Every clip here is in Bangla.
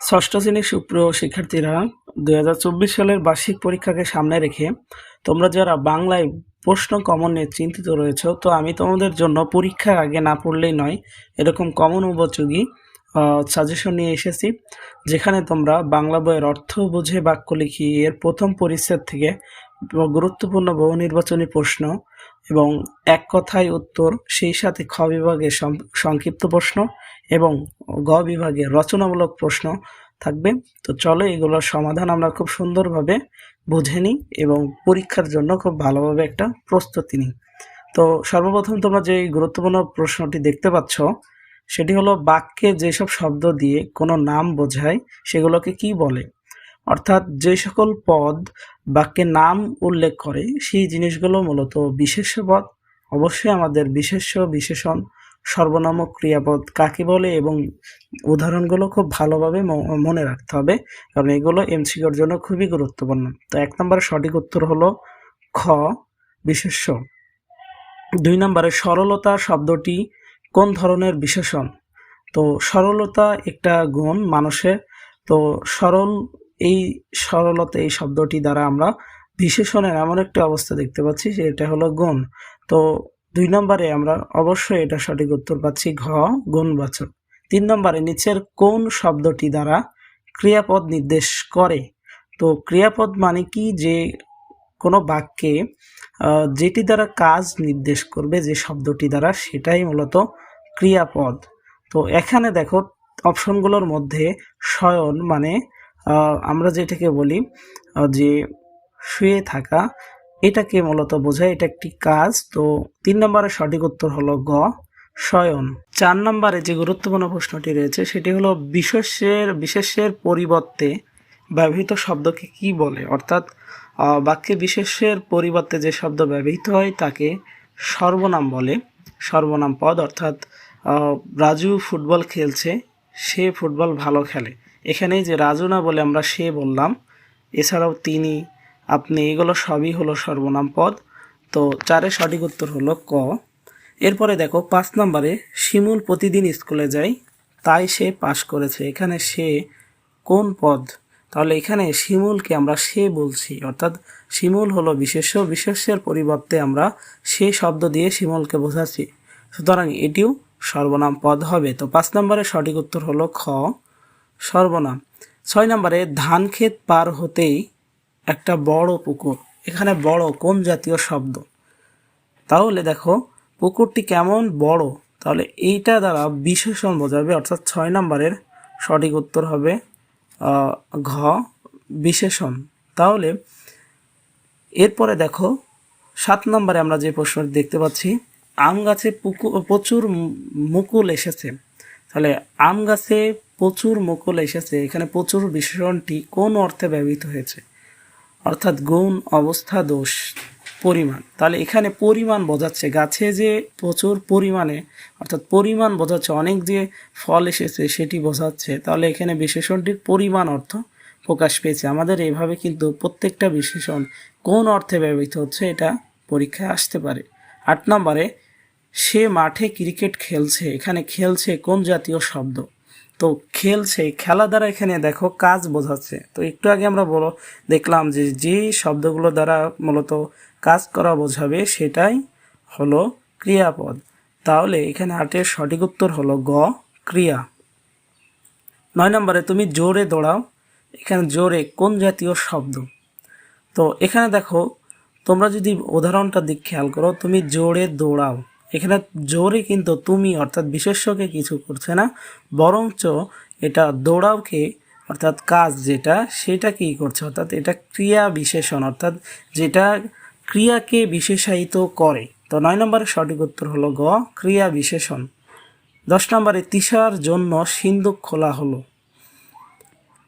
ষষ্ঠ শ্রেণির সুপ্রিয় শিক্ষার্থীরা দু হাজার চব্বিশ সালের বার্ষিক পরীক্ষাকে সামনে রেখে তোমরা যারা বাংলায় প্রশ্ন কমন নিয়ে চিন্তিত রয়েছ, তো আমি তোমাদের জন্য পরীক্ষার আগে না পড়লেই নয়, এরকম কমন উপযোগী সাজেশন নিয়ে এসেছি, যেখানে তোমরা বাংলা বইয়ের অর্থ বুঝে বাক্য লিখি এর প্রথম পরিচ্ছেদ থেকে গুরুত্বপূর্ণ বহু নির্বাচনী প্রশ্ন এবং এক কথায় উত্তর, সেই সাথে খ বিভাগের সংক্ষিপ্ত প্রশ্ন এবং গ বিভাগের রচনামূলক প্রশ্ন থাকবে। তো চলো এগুলোর সমাধান আমরা খুব সুন্দরভাবে বুঝে নিই এবং পরীক্ষার জন্য খুব ভালোভাবে একটা প্রস্তুতি নিই। তো সর্বপ্রথম তোমরা যে গুরুত্বপূর্ণ প্রশ্নটি দেখতে পাচ্ছ, সেটি হলো বাক্যে যেসব শব্দ দিয়ে কোনো নাম বোঝায়, সেগুলোকে কি বলে? অর্থাৎ যে সকল পদ বাক্যে নাম উল্লেখ করে, সেই জিনিসগুলো মূলত বিশেষ্য পদ। অবশ্যই আমাদের বিশেষ্য, বিশেষণ সর্বনামক ক্রিয়াপদ কাকে বলে এবং উদাহরণগুলো খুব ভালোভাবে মনে রাখতে হবে। কারণ এগুলো এমসিকিউর জন্য খুবই গুরুত্বপূর্ণ। তো এক নম্বরের সঠিক উত্তর হলো খ, বিশেষ্য। দুই নম্বরে সরলতা শব্দটি কোন ধরনের বিশেষণ? তো সরলতা একটা গুণ মানুষের। তো সরল এই সরলতা এই শব্দটি দ্বারা আমরা বিশেষণের এমন একটা অবস্থা দেখতে পাচ্ছি, সেটা হলো গুণ। তো দুই নম্বরে আমরা অবশ্যই এটা সঠিক উত্তর পাচ্ছি ঘ, গুণবাচক। তিন নম্বরে নিচের কোন শব্দটি দ্বারা ক্রিয়াপদ নির্দেশ করে? তো ক্রিয়াপদ মানে কি? যে কোনো বাক্যে যেটি দ্বারা কাজ নির্দেশ করবে, যে শব্দটি দ্বারা, সেটাই মূলত ক্রিয়াপদ। তো এখানে দেখো, অপশনগুলোর মধ্যে শয়ন মানে আমরা যেটাকে বলি যে শুয়ে থাকা এটাকে মূলত বোঝায় এটা একটি কাজ। তো তিন নম্বরের সঠিক উত্তর হলো গ, শয়ন। চার নম্বরে যে গুরুত্বপূর্ণ প্রশ্নটি রয়েছে, সেটি হলো বিশেষের বিশেষের পরিবর্তে ব্যবহৃত শব্দকে কি বলে? অর্থাৎ বাক্যে বিশেষের পরিবর্তে যে শব্দ ব্যবহৃত হয়, তাকে সর্বনাম বলে। সর্বনাম পদ অর্থাৎ রাজু ফুটবল খেলছে, সে ফুটবল ভালো খেলে। এখানে যে রাজু না বলে আমরা সে বললাম, এছাড়াও তিনি আপনি এগুলো সবই হলো সর্বনাম পদ। তো চারের সঠিক উত্তর হলো ক। এরপরে দেখো, পাঁচ নম্বরে শিমুল প্রতিদিন স্কুলে যায়, তাই সে পাশ করেছে। এখানে সে কোন পদ? তাহলে এখানে শিমুলকে আমরা সে বলছি, অর্থাৎ শিমুল হলো বিশেষ্য। বিশেষ্যের পরিবর্তে আমরা সে শব্দ দিয়ে শিমুলকে বোঝাচ্ছি। সুতরাং এটিও সর্বনাম পদ হবে। তো পাঁচ নম্বরে সঠিক উত্তর হলো খ, সর্বনাম। ছয় নম্বরে ধান ক্ষেত পার হতেই একটা বড় পুকুর। এখানে বড় কোন জাতীয় শব্দ? তাহলে দেখো, পুকুরটি কেমন বড়? তাহলে এইটা দ্বারা বিশেষণ বোঝাবে, অর্থাৎ ছয় নম্বরের সঠিক উত্তর হবে ঘ, বিশেষণ। তাহলে এরপরে দেখো, সাত নম্বরে আমরা যে প্রশ্নটি দেখতে পাচ্ছি, আম গাছে পুকুর প্রচুর মুকুল এসেছে। তাহলে আম গাছে প্রচুর মুকুল এসেছে, এখানে প্রচুর বিশেষণটি কোন অর্থে ব্যবহৃত হয়েছে? অর্থাৎ গুণ, অবস্থা, দোষ, পরিমাণ। তাহলে এখানে পরিমাণ বোঝাচ্ছে গাছে যে প্রচুর পরিমাণে, অর্থাৎ পরিমাণ বোঝাচ্ছে, অনেক যে ফল এসেছে সেটি বোঝাচ্ছে। তাহলে এখানে বিশেষণটির পরিমাণ অর্থ প্রকাশ পেয়েছে। আমাদের এভাবে কিন্তু প্রত্যেকটা বিশেষণ কোন অর্থে ব্যবহৃত হচ্ছে এটা পরীক্ষায় আসতে পারে। আট নম্বরে, সে মাঠে ক্রিকেট খেলছে। এখানে খেলছে কোন জাতীয় শব্দ? তো খেলছে, খেলা দ্বারা এখানে দেখো কাজ বোঝাচ্ছে। তো একটু আগে আমরা বলো, দেখলাম যে যে শব্দগুলো দ্বারা মূলত কাজ করা বোঝাবে সেটাই হলো ক্রিয়াপদ। তাহলে এখানে আটের সঠিক উত্তর হলো গ, ক্রিয়া। নয় নম্বরে তুমি জোরে দৌড়াও, এখানে জোরে কোন জাতীয় শব্দ? তো এখানে দেখো, তোমরা যদি উদাহরণটা দিক খেয়াল করো, তুমি জোরে দৌড়াও। এখানে জোরে কিন্তু তুমি, অর্থাৎ বিশেষ্যকে কিছু করছে না, বরঞ্চ এটা দৌড়াওকে, অর্থাৎ কাজ যেটা, সেটা কি করছে? অর্থাৎ এটা ক্রিয়া বিশেষণ, অর্থাৎ যেটা ক্রিয়াকে বিশেষায়িত করে। তো নয় নম্বরের সঠিক উত্তর হলো গ, ক্রিয়া বিশেষণ। দশ নম্বরে তিসার জন্য সিন্দুক খোলা হলো।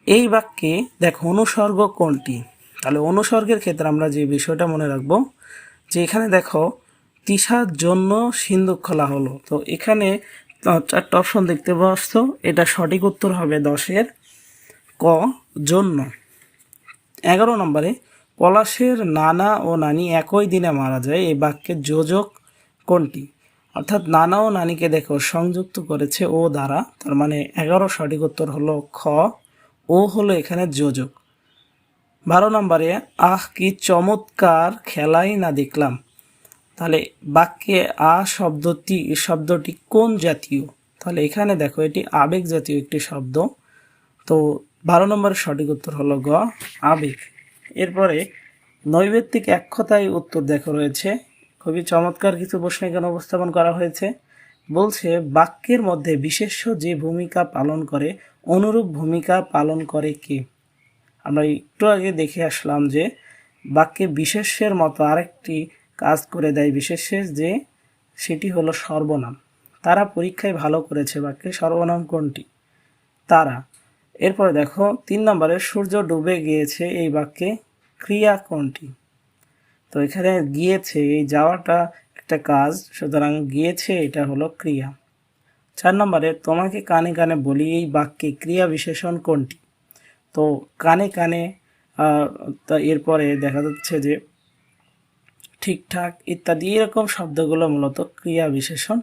এই বাক্যে দেখো, অনুসর্গ কোনটি? তাহলে অনুসর্গের ক্ষেত্রে আমরা যে বিষয়টা মনে রাখব, যে এখানে দেখো তিসার জন্য সিন্ধুক খোলা হলো। তো এখানে চারটা অপশন দেখতে পাচ্ছ। এটা সঠিক উত্তর হবে দশের ক জন্য। এগারো নম্বরে, পলাশের নানা ও নানি একই দিনে মারা যায়। এই বাক্যের যোজক কোনটি? অর্থাৎ নানা ও নানিকে দেখো, সংযুক্ত করেছে ও দ্বারা। তার মানে এগারো সঠিক উত্তর হলো খ। ও হলো এখানে যোজক। বারো নম্বরে, আহ কি চমৎকার খেলাই না দেখলাম। তাহলে বাক্যে আ শব্দটি শব্দটি কোন জাতীয়? তাহলে এখানে দেখো, এটি আবেগ জাতীয় একটি শব্দ। তো বারো নম্বরের সঠিক উত্তর হলো গ, আবেগ। এরপরে নৈবেত্তিক এক কথায় উত্তর দেখো রয়েছে। খুবই চমৎকার কিছু প্রশ্ন এখানে উপস্থাপন করা হয়েছে। বলছে, বাক্যের মধ্যে বিশেষ্য যে ভূমিকা পালন করে, অনুরূপ ভূমিকা পালন করে কে? আমরা একটু আগে দেখে আসলাম যে বাক্যে বিশেষ্যের মতো আরেকটি কাজ করে দেয় বিশেষ্যের যে সেটি হলো সর্বনাম। তারা পরীক্ষায় ভালো করেছে বাক্যে সর্বনাম কোনটি? তারা। এরপরে দেখো, তিন নম্বরে, সূর্য ডুবে গিয়েছে, এই বাক্যে ক্রিয়া কোনটি? তো এখানে গিয়েছে, এই যাওয়াটা একটা কাজ, সুতরাং গিয়েছে, এটা হলো ক্রিয়া। চার নম্বরে, তোমাকে কানে কানে বলি, এই বাক্যে ক্রিয়া বিশেষণ কোনটি? তো কানে কানে এরপরে দেখা যাচ্ছে যে ঠিকঠাক ইত্যাদি, এরকম শব্দগুলো মূলত ক্রিয়া বিশেষণ।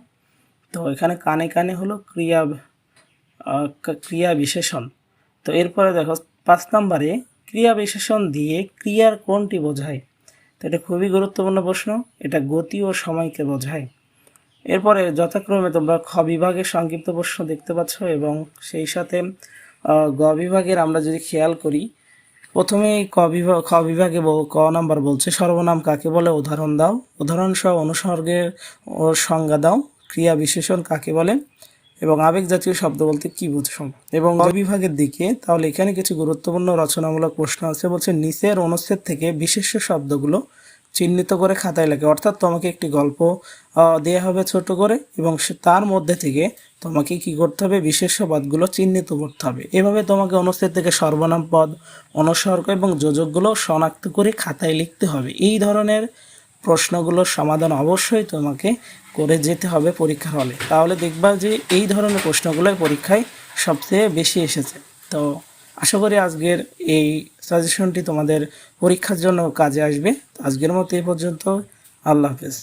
তো এখানে কানে কানে হলো ক্রিয়া ক্রিয়া বিশেষণ। তো এরপরে দেখো, পাঁচ নম্বরে ক্রিয়া বিশেষণ দিয়ে ক্রিয়ার কোনটি বোঝায়? তো এটা খুবই গুরুত্বপূর্ণ প্রশ্ন, এটা গতি ও সময়কে বোঝায়। এরপরে যথাক্রমে তোমরা খ বিভাগের সংক্ষিপ্ত প্রশ্ন দেখতে পাচ্ছ এবং সেই সাথে গ বিভাগের আমরা যদি খেয়াল করি প্রথমে ক বিভাগ খ বিভাগে ক নাম্বার বলছে, সর্বনাম কাকে বলে? উদাহরণ দাও। উদাহরণ সহ অনুসর্গের ও সংজ্ঞা দাও। ক্রিয়া বিশেষণ কাকে বলে? এবং আবেগ জাতীয় শব্দ বলতে কি বুঝছ এবং বিভাগের দিকে, তাহলে এখানে কিছু গুরুত্বপূর্ণ রচনামূলক প্রশ্ন আছে। বলছে, নিচের অনুচ্ছেদ থেকে বিশেষ্য শব্দগুলো চিহ্নিত করে খাতায় লেখে। অর্থাৎ তোমাকে একটি গল্প দেয়া হবে ছোট করে এবং তার মধ্যে থেকে তোমাকে কি করতে হবে? বিশেষ্য পদগুলো চিহ্নিত করতে হবে। এভাবে তোমাকে অনুচ্ছেদ থেকে সর্বনাম পদ, অনুসর্গ এবং যোজকগুলো শনাক্ত করে খাতায় লিখতে হবে। এই ধরনের প্রশ্নগুলোর সমাধান অবশ্যই তোমাকে করে যেতে হবে পরীক্ষার হলে। তাহলে দেখবা যে এই ধরনের প্রশ্নগুলোই পরীক্ষায় সবচেয়ে বেশি এসেছে। তো আশা করি আজকের এই সাজেশনটি তোমাদের পরীক্ষার জন্য কাজে আসবে। আজকের মতো এই পর্যন্ত। আল্লাহ হাফেজ।